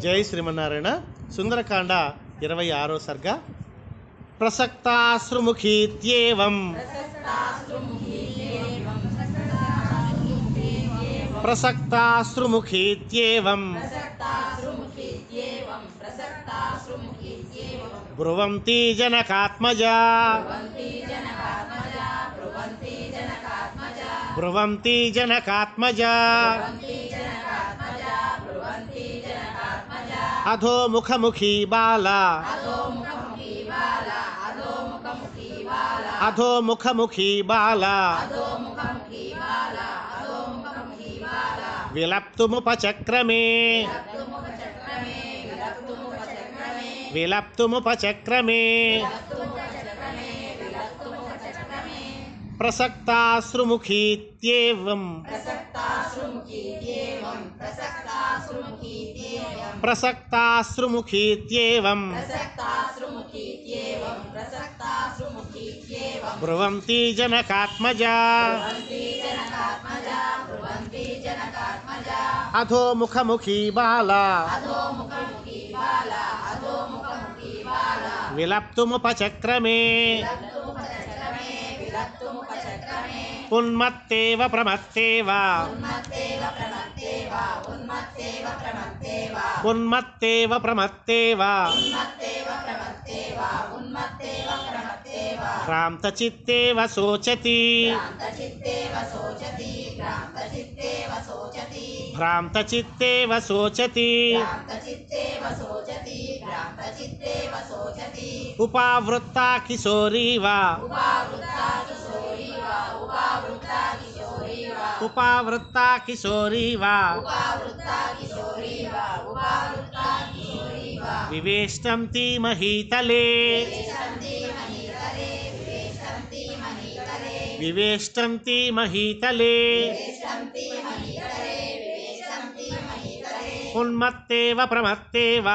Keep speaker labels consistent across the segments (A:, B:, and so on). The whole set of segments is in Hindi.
A: జై శ్రీమన్నారాయణ. సుందరకాండ ఇరవై ఆరో సర్గ. ప్రసక్తాశ్రుముఖీత్యేవం. ప్రసక్తాశ్రుముఖీత్యేవం. బ్రువంతి జనకాత్మజా. బ్రువంతి జనకాత్మజా. అధో ముఖముఖీ బాల. అధో ముఖముఖీ బాల. విలప్తుముపచక్రమే. విలప్తుముపచక్రమే. ప్రసక్తాశ్రుముఖీత్యేవం. प्रसक्ताश्रुमुखीत्येवम् ब्रुवन्ति जनकात्मजा। अधो मुखमुखी बाला। विलप्तुमुपचक्रमे। ఉన్మత్తేవ ప్రమత్తేవ ఉన్మత్తేవ ప్రమత్తేవ క్రాంతచిత్తేవ శోచతి భ్రాంతచిత్తేవ శోచతి ఉపావృత్తా కిశోరీవ ఉపావృత్తా కిశోరీవ వివేష్టంతి మహీతలే వివేష్టంతి మహీతలే ఉన్మత్తేవ ప్రమత్తేవ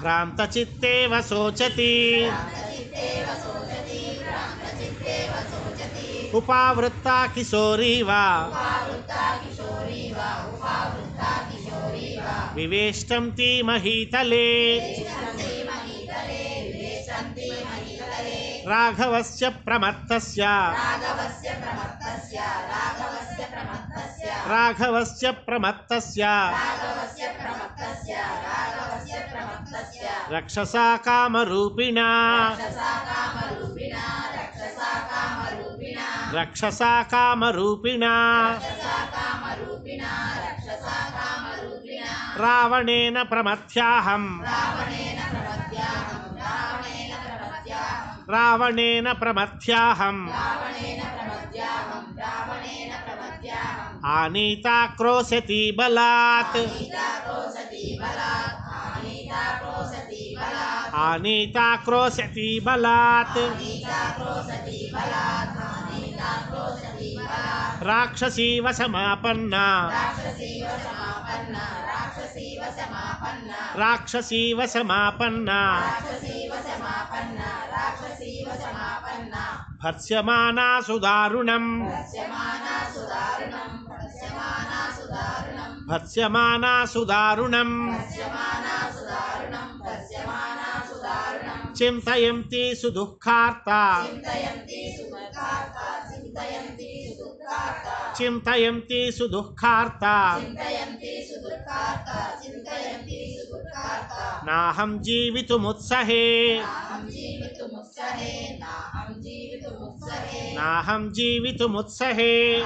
A: భ్రాంతచిత్తేవ శోచతి ఉపావృత్తా కిశోరీవ. వివేష్టంతి మహీతలే. రాఘవస్య ప్రమత్తస్య. రాఘవస్య ప్రమత్తస్య రక్షసా కామరూపిణా. रक्षसा कामरूपिणा। रावणेन प्रमथ्याहम्। रावणेन प्रमथ्याहम्। आनीता क्रोशति बलात्। आनीता क्रोशति बलात्। రాక్షసీవ సమాపన్నా రాక్షసీవ సమాపన్నా భర్స్యమానా సుదారుణం భర్స్యమానా సుదారుణం चिन्तयन्ति सुदुःखार्ता। चिन्तयन्ति सुदुःखार्ता नाहं जीवितुमुत्सहे। नाहं जीवितुमुत्सहे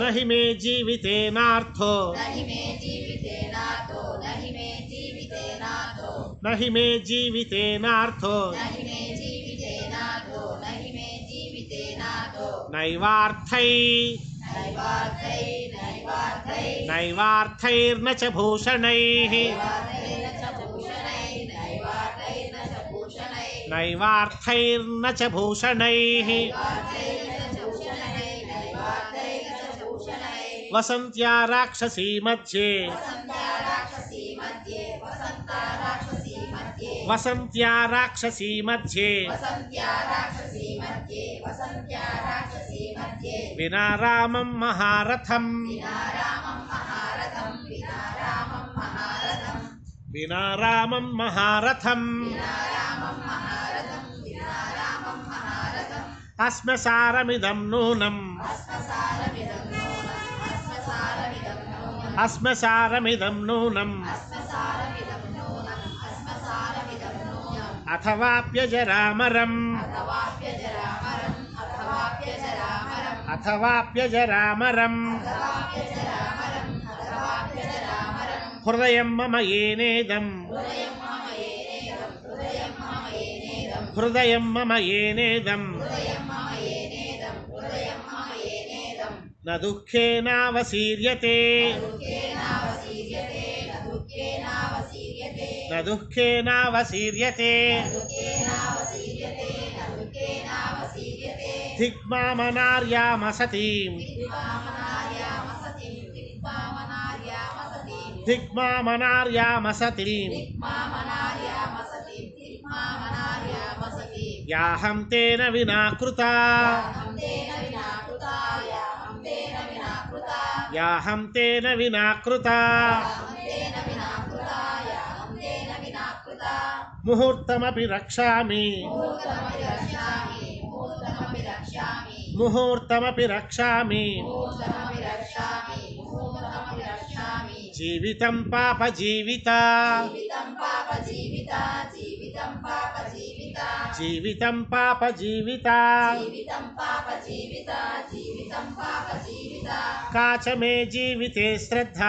A: न हि मे जीवितेनार्थो। न हि मे जीवितेनार्थो न हि मे जीविते नहि मे जीविते नार्थो नैवार्थै। नैवार्थैर्न च भूषणैः। नैवार्थैर्न च भूषणैः वसन्त्या राक्षसी मध्ये। वसंत्या
B: राक्षसी मध्ये। विना रामं महारथम्। विना रामं महारथम् अस्मसारमिदं नूनम्। अस्मसारमिदं नूनम्
A: అథవాప్యజరామరం అథవాప్యజరామరం హృదయం మమ ఏనేదం. హృదయం మమ ఏనేదం న దుఃఖేనావసీర్యతే న దుఃఖేనావసీర్యతే దిగ్మామనార్యామసతీం దిగ్మామనార్యామసతీం యాహం తేన వినా కృతా యాహం తేన వినా కృతా ముహూర్తమపి రక్షామి ముహూర్తమపి రక్షామి జీవితం పాప జీవిత జీవితం పాప జీవిత కాచమే జీవితే శ్రద్ధ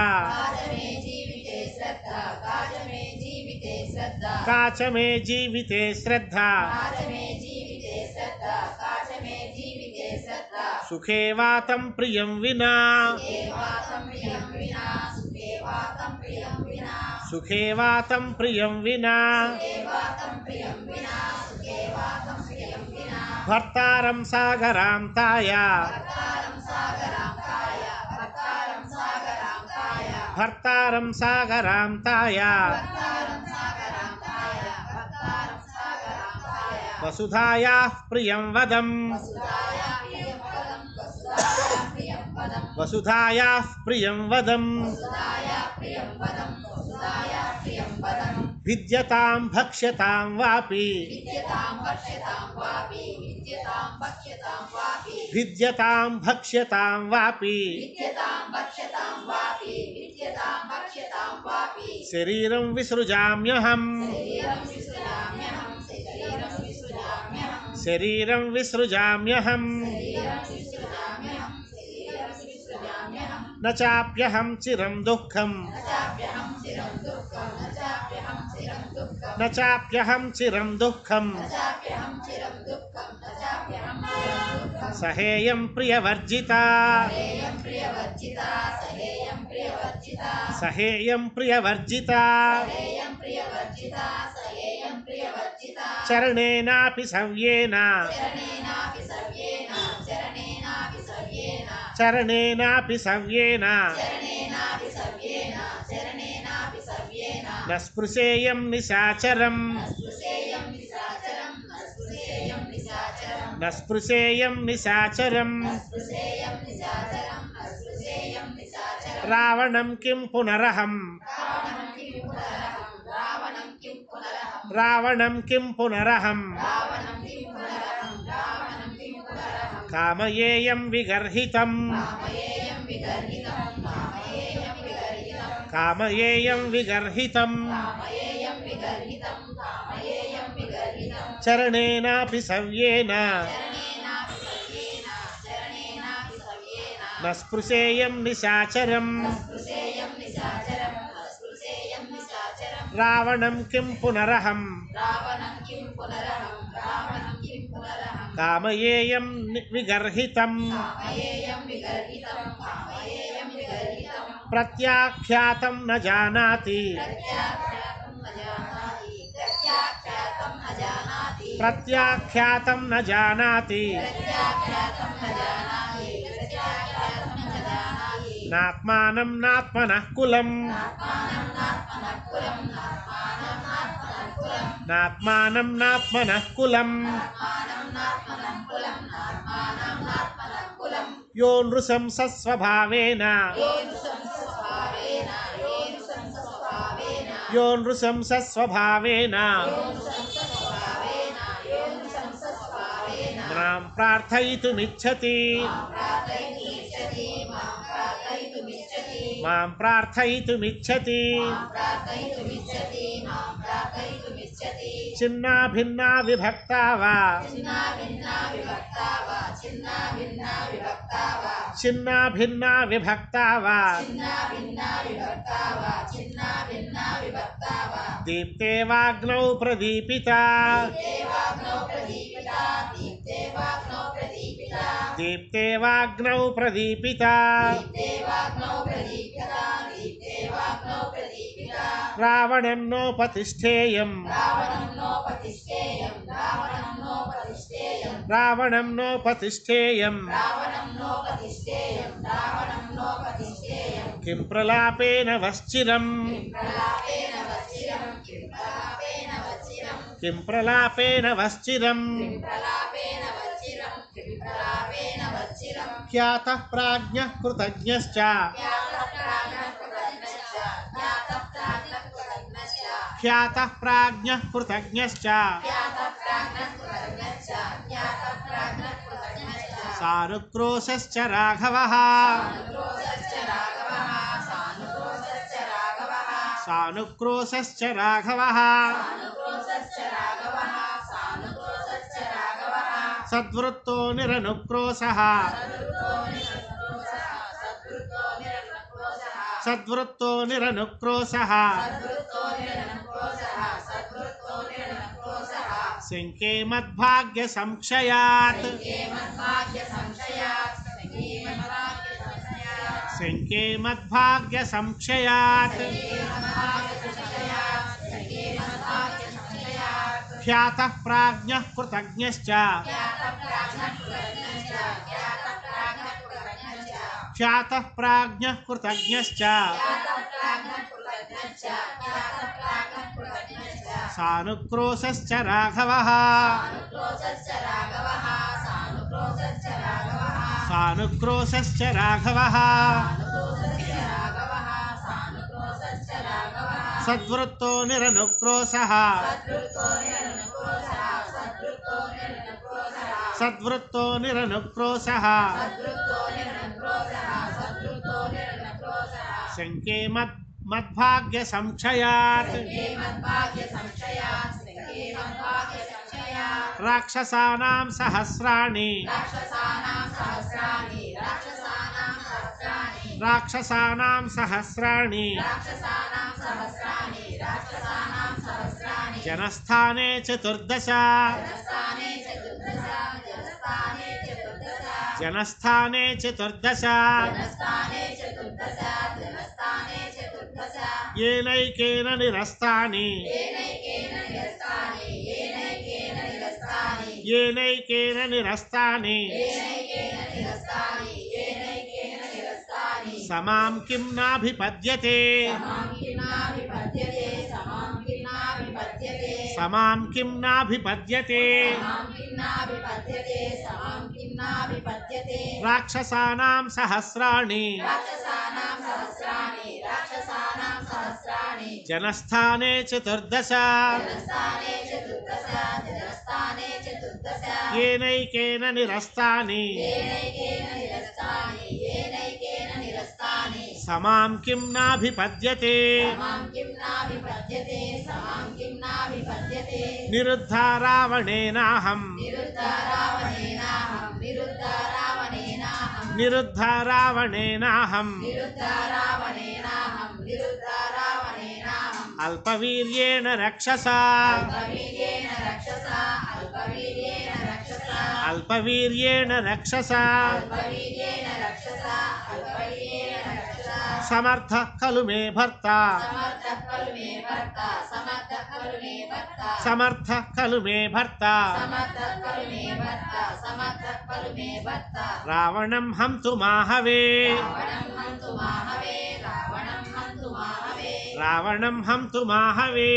A: కాచమే జీవితే శ్రద్ధ. సుఖే వాతం ప్రియం వినా. సుఖే వాతం ప్రియం వినా. భర్తారం సాగరాం తాయ. భర్తారం సాగరాం తాయ. शरीर प्रियं विद्यतां भक्ष्यतां वापि। विद्यतां भक्ष्यतां वापि। शरीरं विसृजाम्यहम्। శరీరం విసృజామ్యహం. నాప్యహం చిరం దుఃఖం. నాప్యహం చిరం దుఃఖం. సహేయం ప్రియవర్జిత. సహేయం ప్రియవర్జిత. చరణేనాపి సంయేన చరణేనాపి సంయేన నస్పృశేయం నిశాచరం. నస్పృశేయం నిశాచరం రావణం కిం పునరహం. రావణం కిం పునరహం. కామయేయం విగర్హితం. కామయేయం విగర్హితం చరణేనాపి సవ్యేన. నస్పృశేయం నిశాచరం. రావణం కిం పునరహం. కామయేయం విగర్హితం. ప్రత్యాఖ్యాతం న జానాతి. ప్రత్యాఖ్యాతం న జానాతి प्रत्याख्यातं न जानाति प्रत्याख्यातं न जानाति नात्मानं नात्मनः कुलम् नात्मानं नात्मनः कुलम् यो नृशंसस्वभावेन यो नृशंसस्वभावेन मां प्रार्थयितुमिच्छति మాం ప్రార్థయితుమిచ్చతి చిన్నా భిన్నా విభక్తా వా చిన్నా భిన్నా విభక్తా వా దీప్తే వాగ్నౌ ప్రదీపిత దీప్తే వాగ్నౌ ప్రదీపిత రావణం నోపతిష్ఠేయం రావణం నోపతిష్ఠేయం కిం ప్రలాపేన వశ్చిరం. కిం ప్రలాపేన వశ్చిరం ఖ్యాత ప్రాజ్ఞ కృతజ్ఞశ్చ. ఖ్యాత ప్రాజ్ఞ కృతజ్ఞశ్చ సానుక్రోశశ్చ రాఘవ సానుక్రోశశ్చ రాఘవ సద్వృత్తో నిరనుక్రోశ సద్వృత్తో నిరనుక్రోశ संख्ये मद्भाग्य संक्षयात् संख्ये मद्भाग्य संक्षयात ख्यातः प्राज्ञः कृतज्ञश्च। ख्यातः प्राज्ञः कृतज्ञश्च। సానుక్రోశశ్చ రాఘవ. సానుక్రోశశ్చ రాఘవ. సద్వృత్తో నిరనుక్రోశ. సద్వృత్తో నిరనుక్రోశ. శంకే మత్ मद्भाग्य संशयात् राक्षसानां सहस्राणि। राक्षसानां सहस्राणि। जनस्थाने चतुर्दश। जनस्थाने चतुर्दश। येनैकेन निरस्तानि। येनैकेन निरस्तानि। समां किं नाभिपद्यते। समां किं नाभिपद्यते। राक्षसानां सहस्राणि। జనస్థానే చతుర్దశ ఏనైకేన నిరస్తాని సమాం కిం నాభిపద్యతే. నిరుద్ధా రావణేనాహం. నిరుద్ధా రావణేనాహం అల్పవీర్యేణ రక్షసా అల్పవీర్యేణ రక్షసా. సమర్థ ఖలు మే భర్త. సమర్థ ఖలు మే భర్త. రావణం హంతు మాహవే. రావణం హంతు మాహవే.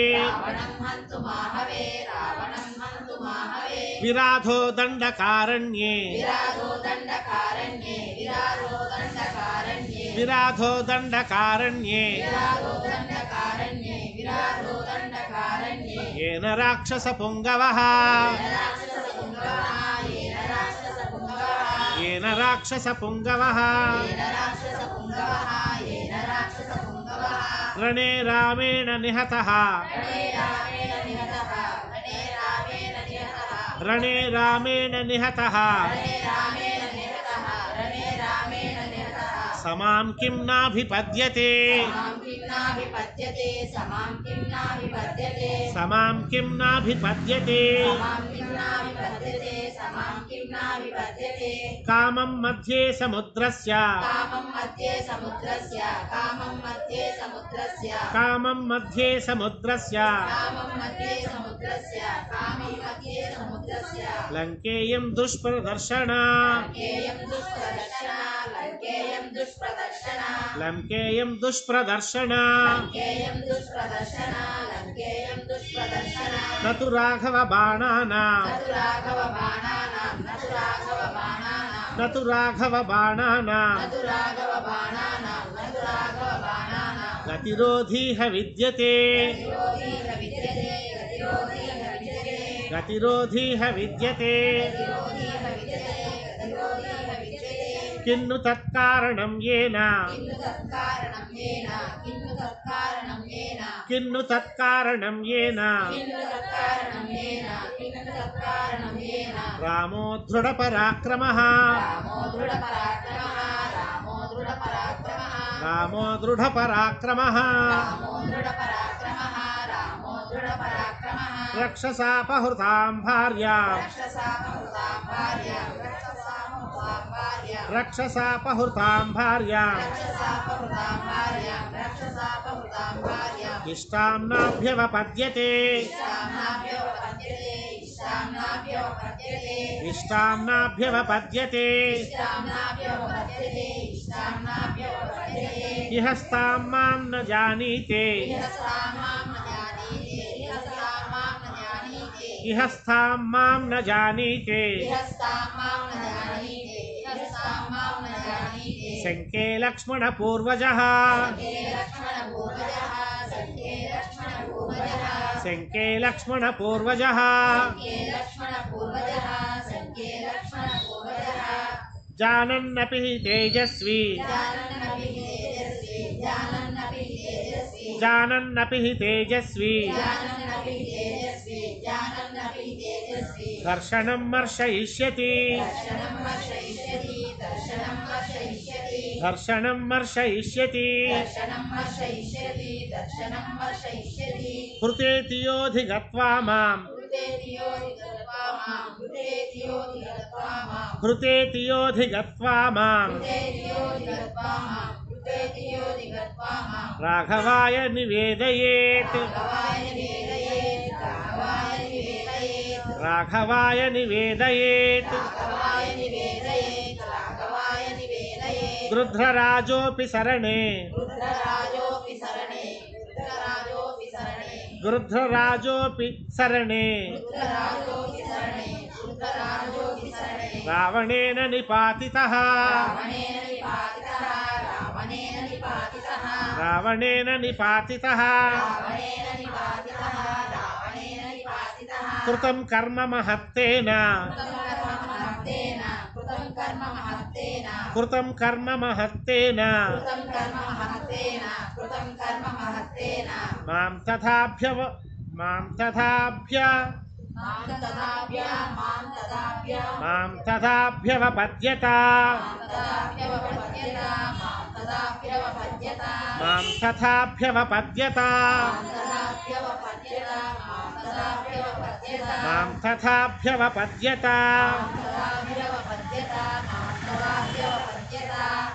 A: విరాధో దండకారణ్యే. విరాధో దండకారణ్యే
B: విరాధో దండ
A: येन राक्षसपुङ्गवः।
B: येन राक्षसपुङ्गवः
A: येन राक्षसपुङ्गवः। रणे रामेण निहतः।
B: रणे रामेण निहतः
A: समां किं नाभिपद्यते?
B: समां किं नाभिपद्यते?
A: कामं मध्ये समुद्रस्य।
B: कामं मध्ये समुद्रस्य।
A: लङ्केयं दुष्प्रदर्शन।
B: लङ्केयं दुष्प्रदर्शना।
A: न तु राघवबाणानां
B: न तु राघवबाणानां न तु राघवबाणानां
A: न राघवबाणानां
B: न राघवबाणानां न तु राघवबाणानां
A: गतिरोधीह विद्यते।
B: गतिरोधीह विद्यते। కిన్ను తత్కారణం
A: ఏనా. కిన్ను
B: తత్కారణం ఏనా రామో దృఢ
A: పరాక్రమ. రామో
B: దృఢ పరాక్రమ రక్షసాపహృతాం భార్యాం.
A: रक्षसापहृतां भार्यां रक्षसापहृतां भार्यां
B: रक्षसापहृतां भार्याम्
A: इष्टां नाभ्यवपद्यते इष्टां नाभ्यवपद्यते
B: इष्टाम्नाभ्योपपद्यते इष्टाम्नाभ्योपपद्यते
A: इह स्तां माँ न जानीते।
B: यस्तां माँ न जानीते।
A: शङ्के लक्ष्मणपूर्वजः शङ्के लक्ष्मणपूर्वजः जानन्नपि तेजस्वी।
B: जानन्नपि तेजस्वी। जानन्नपि तेजस्वी
A: दर्शनं मर्शयिष्यति।
B: कृतेति योऽधिगत्वा माँ कृतेति योऽधिगत्वा माँ
A: हृतेति
B: कृतेति योऽधिगत्वा माँ कृतेति
A: राघवाय निवेदयेत्।
B: राघवाय निवेदयेत्।
A: गृध्रराजोऽपि गृध्रराजोऽपि रावणेन निपातितः।
B: रावणेन निपातितः। रावणेन निपातितः।
A: रावणेन निपातितः। कृतं कर्म महत्तेन।
B: कृतं कर्म महत्तेन। कृतं कर्म महत्तेन।
A: कृतं कर्म महत्तेन।
B: कृतं कर्म महत्तेन। कृतं कर्म
A: माँ तथाभ्यव माँ तथाभ्य
B: माँ
A: तथाभ्यवपद्यत
B: माँ
A: तथाभ्यवपद्यत
B: माँ तदाभ्यवपद्यत
A: माँ तथाभ्यवपद्यत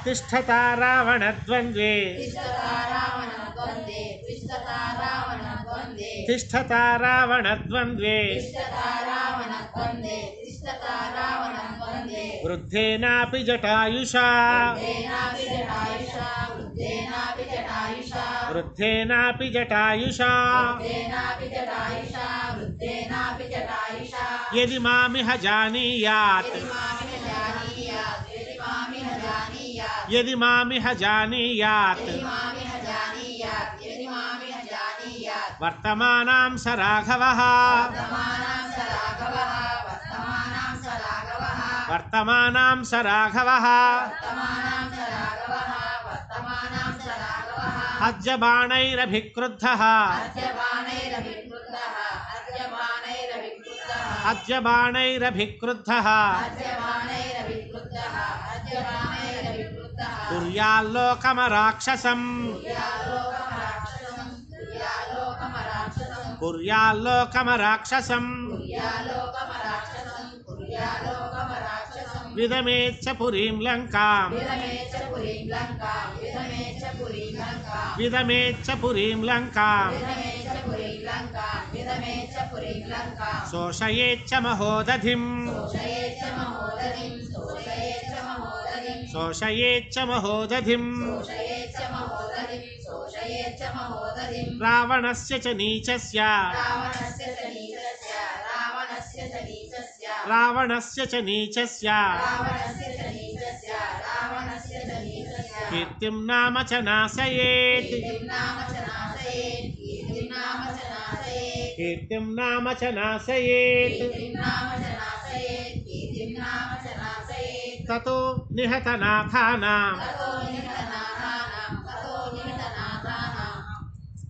A: तिष्ठता रावणद्वन्द्वे
B: तिष्ठता रावणद्वन्द्वे तिष्ठता रावणद्वन्द्वे
A: तिष्ठता रावणद्वन्द्वे
B: तिष्ठता रावणद्वन्द्वे तिष्ठता रावणद्वन्द्वे
A: वृद्धेनापि जटायुषा
B: वृद्धेनापि जटायुषा वृद्धेनापि जटायुषा
A: वृद्धेनापि जटायुषा
B: वृद्धेनापि जटायुषा वृद्धेनापि जटायुषा
A: यदि मामिह जानीयात्
B: यदि मामिह जानीयात्।
A: वर्तमानां स राघवः।
B: वर्तमानां स राघवः स राघवः।
A: కుర్యాల్లోకమరాక్షసం. కుర్యాల్లోకమరాక్షసం.
B: విధమేచ్చ పురీం లంకా. విధమేచ్చ పురీం లంకా. శోషయేచ్చ మహోదధిం.
A: शोषयेच्छ महोदधिम् रावणस्य च नीचस्य।
B: रावणस्य च नीचस्य।
A: कीर्तिं नाम च नाशयेत्।
B: कीर्तिं नाम च नाशयेत्।
A: ततो निहतनाथानां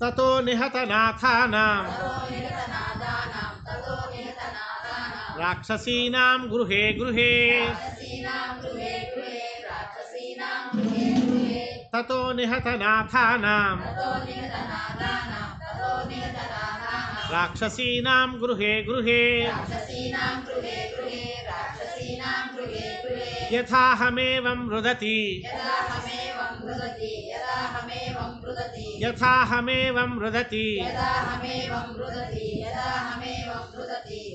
B: ततो निहतनाथानां
A: राक्षसीनां गृहे गृहे ततो निहतनाथानां राक्षसीनां गृहे गृहे
B: యథాహమేవం రుదతి యథాహమేవం రుదతి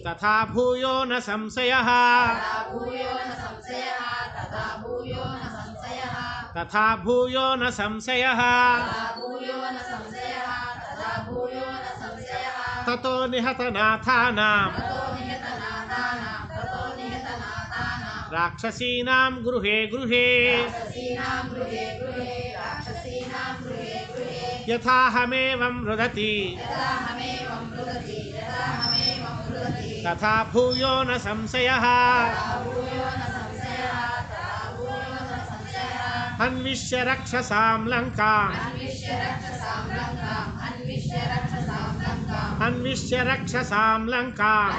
B: తథా భూయో న సంశయ.
A: తథా భూయో
B: న సంశయ తతో నిహతనాథానాం
A: राक्षसीनां गृहे गृहे। यथाहमेवं रुदति। तथा भूयो न संशयः। अन्विष्य रक्षसां लङ्काम्।
B: अन्विष्य रक्षसां लङ्काम्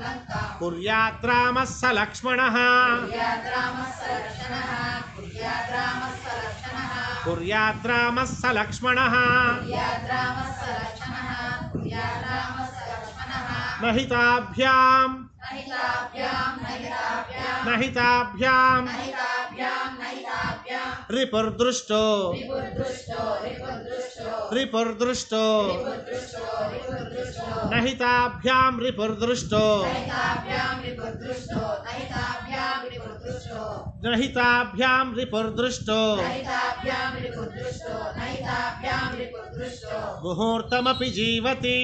A: कुर्यात् रामः स लक्ष्मणः कुर्यात् रामः स लक्ष्मणः रिपुर्दृष्टो।
B: रिपुर्दृष्टो। नहिताभ्याम
A: रिपुर्दृष्टो।
B: नहिताभ्याम रिपुर्दृष्टो।
A: मुहूर्तमपि जीवति।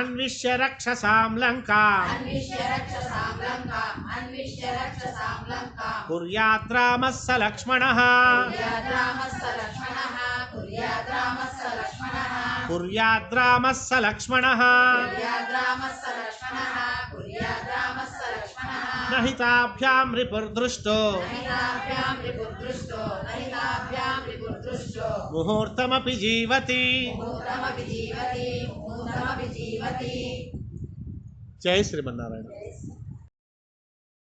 A: अन्विष्य रक्षसां लङ्काम् कुर्यात् स स लक्ष्मणः।
B: मुहूर्तमपि जीवति। मुहूर्तमपि जीवति
A: जय श्रीमन्नारायण